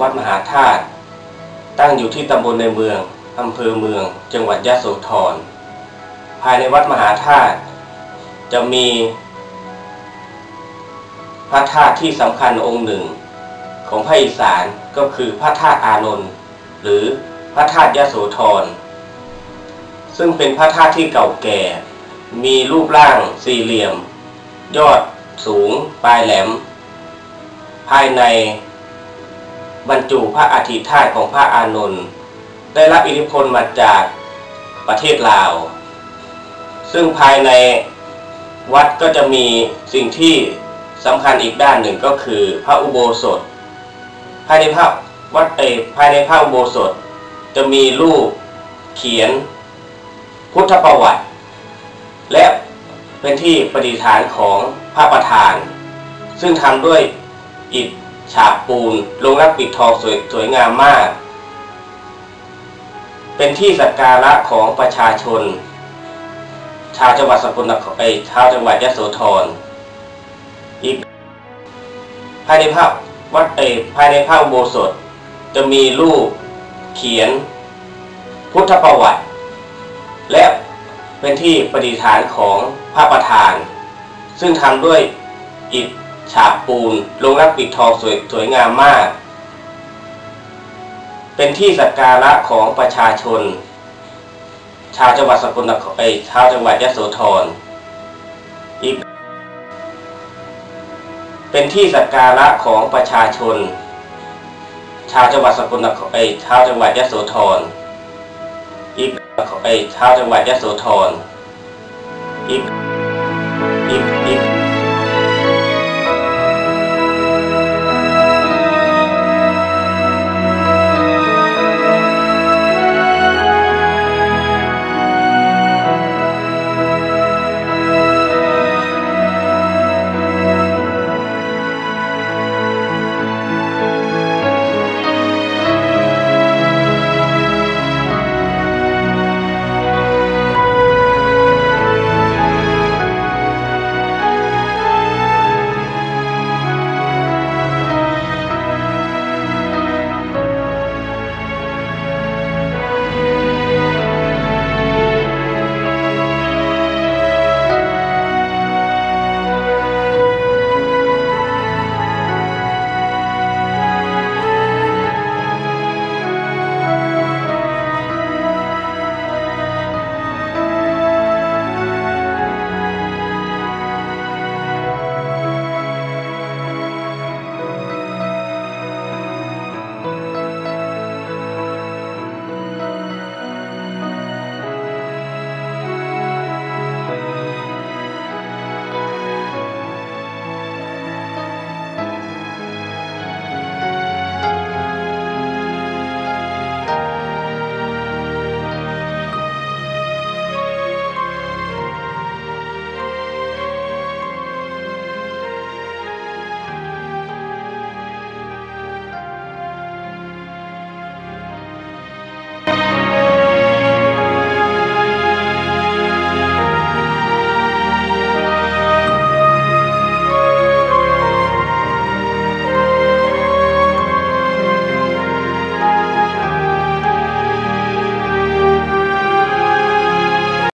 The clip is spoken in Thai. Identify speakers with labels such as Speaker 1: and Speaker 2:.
Speaker 1: วัดมหาธาตุตั้งอยู่ที่ตำบลในเมืองอำเภอเมือง จังหวัดยะโสธร ภายในวัดมหาธาตุจะมีพระธาตุที่สำคัญองค์หนึ่ง ของภาคอีสานก็คือพระธาตุอานนท์หรือพระธาตุยะโสธร ซึ่งเป็นพระธาตุที่เก่าแก่ มีรูปร่างสี่เหลี่ยม ยอดสูง ปลายแหลม ภายใน บรรจุพระอธิธาตุของพระอานนท์ได้รับอิทธิพลมาจากประเทศลาว ซึ่งภายในวัดก็จะมีสิ่งที่สำคัญอีกด้านหนึ่งก็คือพระอุโบสถ ภายในพระวัดเออภายในพระอุโบสถ จะมีรูปเขียนพุทธประวัติ และเป็นที่ประดิษฐานของพระประธาน ซึ่งทำด้วยอิฐ ฉาบปูนลงรักปิดทองสวยสวยงามมาก เป็นที่สักการะของประชาชน ชาวจังหวัดสกลนครเอชาวจังหวัดยะโสธรอีก ภายในพระวัดเอภายในพระโบสถจะมีรูปเขียน พุทธประวัติ และเป็นที่ประดิษฐานของพระประธาน ซึ่งทำด้วยอิฐ ฉาบปูนลงรักปิดทองสวยสวยงามมาก เป็นที่สักการะของประชาชน ชาวจังหวัดสกลนครเอชาวจังหวัดยะโสธรอีกเป็นที่สักการะของประชาชน ชาวจังหวัดสกลนครเอชาวจังหวัดยะโสธรอีกเอชาวจังหวัดยะโสธรอีก